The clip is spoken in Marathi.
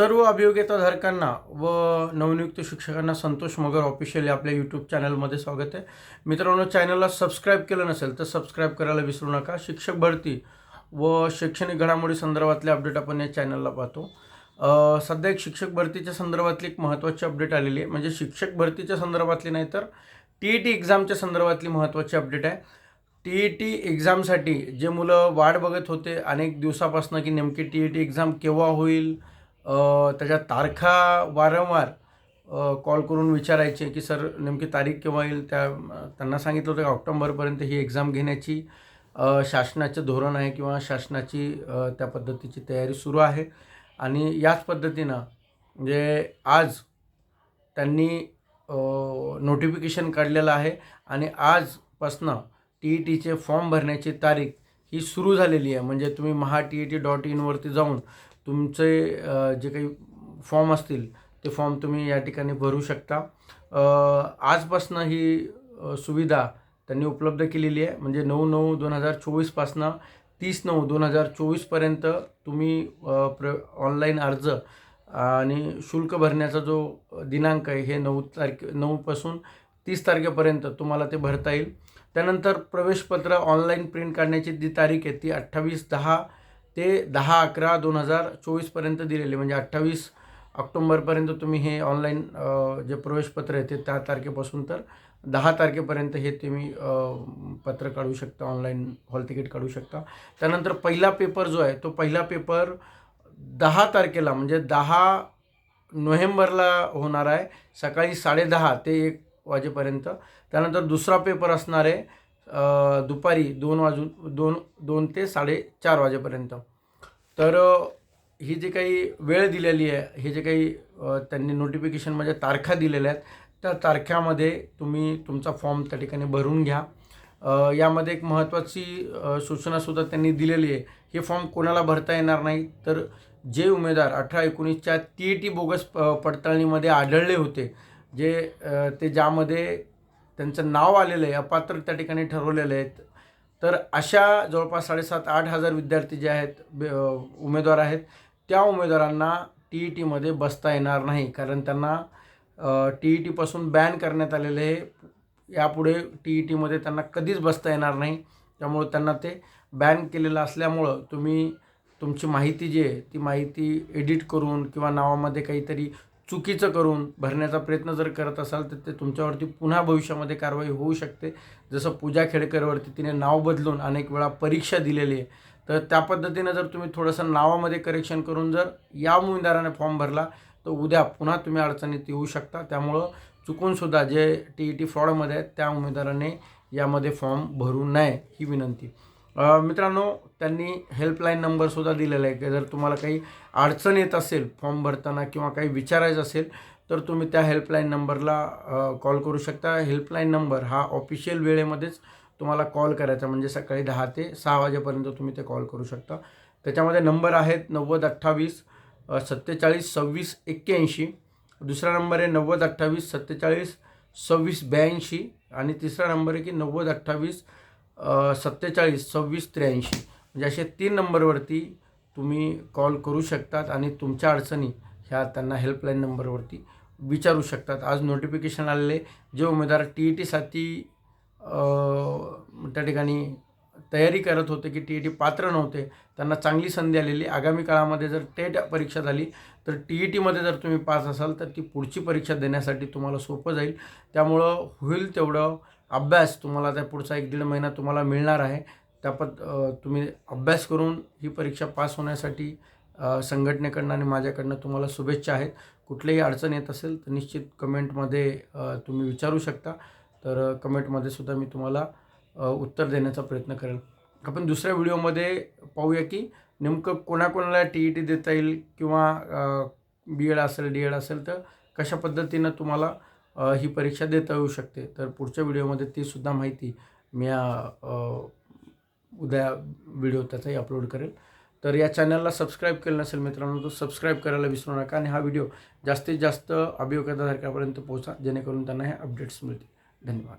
सर्व अभियोग्यताधारकांना व नवनियुक्त शिक्षकांना संतोष मगर ऑफिशियल आपल्या यूट्यूब चॅनलमध्ये स्वागत आहे. मित्रांनो चॅनलला सबस्क्राईब केलं नसेल तर सबस्क्राईब करायला विसरू नका. शिक्षक भरती व शैक्षणिक घडामोडी संदर्भातले अपडेट आपण या चॅनलला पाहतो. सध्या एक शिक्षक भरतीच्या संदर्भातली एक महत्त्वाची अपडेट आलेली आहे. म्हणजे शिक्षक भरतीच्या संदर्भातली नाही तर टी ई टी एक्झामच्या संदर्भातली महत्त्वाची अपडेट आहे. टी ई टी एक्झामसाठी जे मुलं वाट बघत होते अनेक दिवसापासून की नेमकी टी ई टी एक्झाम केव्हा होईल त्याच्या तारखा वारंवार कॉल करून विचारायचे की सर नेमकी तारीख केव्हा येईल? त्या त्यांना सांगितलं होतं की ऑक्टोंबरपर्यंत ही एक्झाम घेण्याची शासनाचं धोरण आहे किंवा शासनाची त्या पद्धतीची तयारी सुरू आहे. आणि याच पद्धतीनं म्हणजे आज त्यांनी नोटिफिकेशन काढलेलं आहे आणि आजपासनं टी ई टीचे फॉर्म भरण्याची तारीख ही सुरू झालेली आहे. म्हणजे तुम्ही Maha T E T dot इनवरती जाऊन तुमचे जे काही फॉर्म असतील ते फॉर्म तुम्ही या ठिकाणी भरू शकता. आजपासनं ही सुविधा त्यांनी उपलब्ध केलेली आहे. म्हणजे नऊ नऊ दोन हजार चोवीसपासनं तीस नऊ दोन हजार चोवीसपर्यंत तुम्ही प्र ऑनलाईन अर्ज आणि शुल्क भरण्याचा जो दिनांक आहे हे नऊ तारखे नऊपासून तीस तारखेपर्यंत तुम्हाला ते भरता येईल. त्यानंतर प्रवेशपत्र ऑनलाईन प्रिंट काढण्याची जी तारीख आहे ती अठ्ठावीस दहा ते दहा अकरा दोन हजार चोवीसपर्यंत दिलेले म्हणजे अठ्ठावीस ऑक्टोंबरपर्यंत तुम्ही हे ऑनलाईन जे प्रवेशपत्र आहे ते त्या तारखेपासून तर दहा तारखेपर्यंत हे तुम्ही पत्र काढू शकता ऑनलाईन हॉल तिकीट काढू शकता. त्यानंतर पहिला पेपर जो आहे तो पहिला पेपर दहा तारखेला म्हणजे दहा नोव्हेंबरला होणार आहे सकाळी साडेदहा ते एक वाजेपर्यंत. त्यानंतर दुसरा पेपर असणार आहे दुपारी दोन वाजून दोन दोन ते साडेचार वाजेपर्यंत. तर ही जी काही वेळ दिलेली आहे हे जे काही त्यांनी त्यांनी नोटिफिकेशनमध्ये तारखा दिलेल्या आहेत त्या तारख्यामध्ये तुम्ही तुमचा फॉर्म त्या ठिकाणी भरून घ्या. यामध्ये एक महत्त्वाची सूचनासुद्धा त्यांनी दिलेली आहे. हे फॉर्म कोणाला भरता येणार नाही तर जे उमेदवार अठरा एकोणीसच्या टी ई टी बोगस प पडताळणीमध्ये आढळले होते जे ते ज्यामध्ये त्यांचं नाव आलेलं आहे अपात्र त्या ठिकाणी ठरवलेले आहेत तर अशा जवळपास साडेसात आठ हजार विद्यार्थी जे आहेत उमेदवार आहेत त्या उमेदवारांना टी ई टीमध्ये बसता येणार नाही. कारण त्यांना टी ई टीपासून बॅन करण्यात आलेले आहे यापुढे टी ई टीमध्ये त्यांना कधीच बसता येणार नाही. त्यामुळं त्यांना ते बॅन केलेलं असल्यामुळं तुम्ही तुमची माहिती जी आहे ती माहिती एडिट करून किंवा नावामध्ये काहीतरी चुकीचं करून भरण्याचा प्रयत्न जर करत असाल तर ते तुमच्यावरती पुन्हा भविष्यामध्ये कारवाई होऊ शकते. जसं पूजा खेडकरवरती तिने नाव बदलून अनेक वेळा परीक्षा दिलेली आहे. तर त्या पद्धतीनं जर तुम्ही थोडंसं नावामध्ये करेक्शन करून जर या उमेदवाराने फॉर्म भरला तर उद्या पुन्हा तुम्ही अडचणीत येऊ शकता. त्यामुळं चुकूनसुद्धा जे टी ई टी फ्रॉडमध्ये आहेत त्या उमेदवाराने यामध्ये फॉर्म भरू नये ही विनंती. मित्रांनो त्यांनी हेल्पलाईन नंबरसुद्धा दिलेला आहे. की जर तुम्हाला काही अडचण येत असेल फॉर्म भरताना किंवा काही विचारायचं असेल तर तुम्ही त्या हेल्पलाईन नंबरला कॉल करू शकता. हेल्पलाईन नंबर हा ऑफिशियल वेळेमध्येच तुम्हाला कॉल करायचा. म्हणजे सकाळी दहा ते सहा वाजेपर्यंत तुम्ही ते कॉल करू शकता. त्याच्यामध्ये नंबर आहेत नव्वद अठ्ठावीस सत्तेचाळीस सव्वीस एक्क्याऐंशी. दुसरा नंबर आहे नव्वद अठ्ठावीस सत्तेचाळीस सव्वीस ब्याऐंशी. आणि तिसरा नंबर आहे की नव्वद अठ्ठावीस सत्तेचाळीस सव्वीस त्र्याऐंशी. म्हणजे असे तीन नंबरवरती तुम्ही कॉल करू शकतात आणि तुमच्या अडचणी ह्या त्यांना हेल्पलाईन नंबरवरती विचारू शकतात. आज नोटिफिकेशन आलेले जे उमेदवार टी ई टीसाठी त्या ठिकाणी तयारी करत होते की टी ई टी पात्र नव्हते त्यांना चांगली संधी आलेली. आगामी काळामध्ये जर टेट परीक्षा झाली तर टी ई टीमध्ये जर तुम्ही पास असाल तर ती पुढची परीक्षा देण्यासाठी तुम्हाला सोपं जाईल. त्यामुळं होईल तेवढं अभ्यास तुम्हाला त्या पुढचा एक दीड महिना तुम्हाला मिळणार आहे. त्या पद तुम्ही अभ्यास करून ही परीक्षा पास होण्यासाठी संघटनेकडनं आणि माझ्याकडनं तुम्हाला शुभेच्छा आहेत. कुठलीही अडचण येत असेल तर निश्चित कमेंटमध्ये तुम्ही विचारू शकता. तर कमेंटमध्ये सुद्धा मी तुम्हाला उत्तर देण्याचा प्रयत्न करेल. आपण दुसऱ्या व्हिडिओमध्ये पाहूया की नेमकं कोणाकोणाला टी ई टी देता येईल किंवा बी एड असेल डी एड असेल तर कशा पद्धतीनं तुम्हाला ही परीक्षा देता येऊ शकते. तर पुढच्या व्हिडिओमध्ये ती सुद्धा माहिती मी उद्या व्हिडिओ त्याचाही अपलोड करेल. तर या चॅनलला सबस्क्राईब केलं नसेल मित्रांनो तो सबस्क्राईब करायला विसरू नका आणि हा व्हिडिओ जास्तीत जास्त अभियोगाधारकापर्यंत पोहोचा जेणेकरून त्यांना हे अपडेट्स मिळतील. धन्यवाद.